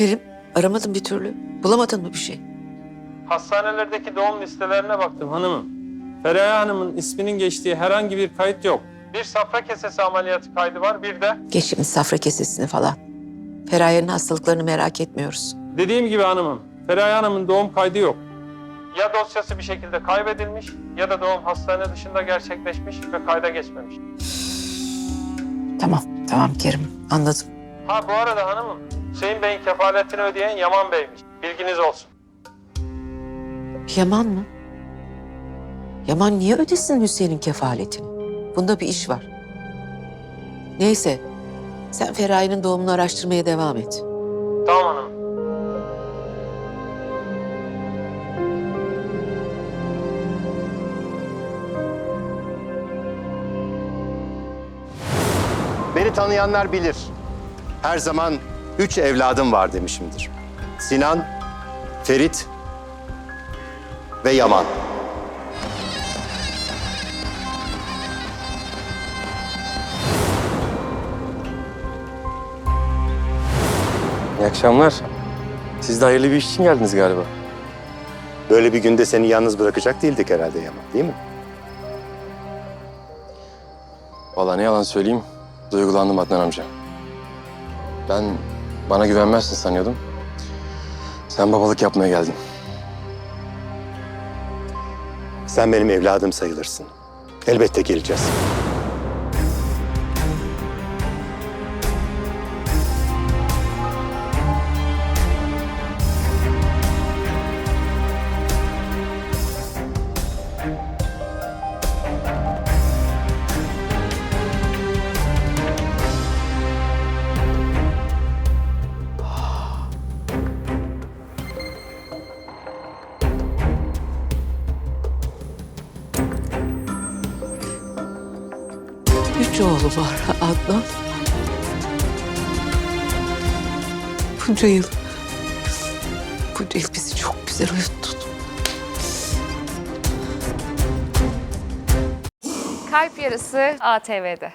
Kerim aramadın bir türlü. Bulamadın mı bir şey? Hastanelerdeki doğum listelerine baktım hanımım. Feriha Hanım'ın isminin geçtiği herhangi bir kayıt yok. Bir safra kesesi ameliyatı kaydı var, bir de Geç şimdi safra kesesini falan. Feraye'nin hastalıklarını merak etmiyoruz. dediğim gibi hanımım, Feriha Hanım'ın doğum kaydı yok. Ya dosyası bir şekilde kaybedilmiş ya da doğum hastane dışında gerçekleşmiş ve kayda geçmemiş. Tamam, tamam Kerim. Anladım. Ha bu arada hanımım, Hüseyin Bey'in kefaletini ödeyen Yaman Bey'miş. Bilginiz olsun. Yaman mı? Yaman niye ödesin Hüseyin'in kefaletini? Bunda bir iş var. Neyse, sen Feraye'nin doğumunu araştırmaya devam et. Tamam hanımım. Beni tanıyanlar bilir. Her zaman üç evladım var demişimdir. Sinan, Ferit ve Yaman. İyi akşamlar. Siz de hayırlı bir iş için geldiniz galiba. Böyle bir günde seni yalnız bırakacak değildik herhalde Yaman, değil mi? Vallahi ne yalan söyleyeyim, duygulandım Adnan amca. Ben bana güvenmezsin sanıyordum. Sen babalık yapmaya geldin. Sen benim evladım sayılırsın. Elbette geleceğiz. Üç oğlu var Adnan. Bunca yıl, bunca yıl bizi çok güzel uyuttun. Kalp Yarısı ATV'de.